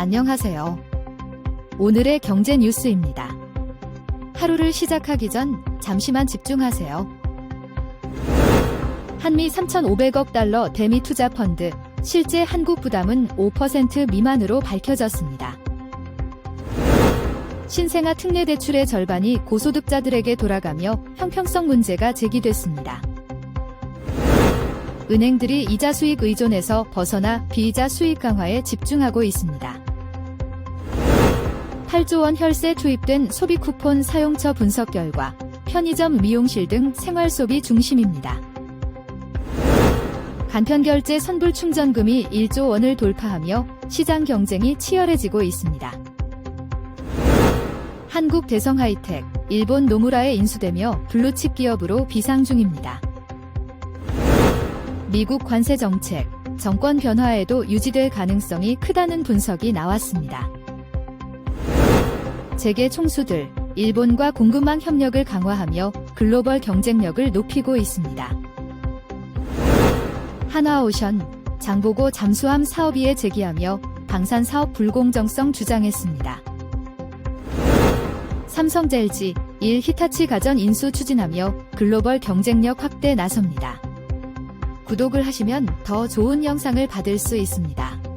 안녕하세요. 오늘의 경제 뉴스입니다. 하루를 시작하기 전 잠시만 집중하세요. 한미 3,500억 달러 대미 투자 펀드 실제 한국 부담은 5% 미만으로 밝혀졌습니다. 신생아 특례 대출의 절반이 고소득자들에게 돌아가며 형평성 문제가 제기됐습니다. 은행들이 이자 수익 의존에서 벗어나 비이자 수익 강화에 집중하고 있습니다. 8조 원 혈세 투입된 소비 쿠폰 사용처 분석 결과 편의점, 미용실 등 생활 소비 중심입니다. 간편 결제 선불 충전금이 1조 원을 돌파하며 시장 경쟁이 치열해지고 있습니다. 한국 대성 하이텍, 일본 노무라에 인수되며 블루칩 기업으로 비상 중입니다. 미국 관세 정책, 정권 변화에도 유지될 가능성이 크다는 분석이 나왔습니다. 재계 총수들, 일본과 공급망 협력을 강화하며 글로벌 경쟁력을 높이고 있습니다. 하나오션, 장보고 잠수함 사업위에 제기하며 방산 사업 불공정성 주장했습니다. 삼성 젤지, 1 히타치 가전 인수 추진하며 글로벌 경쟁력 확대 나섭니다. 구독을 하시면 더 좋은 영상을 받을 수 있습니다.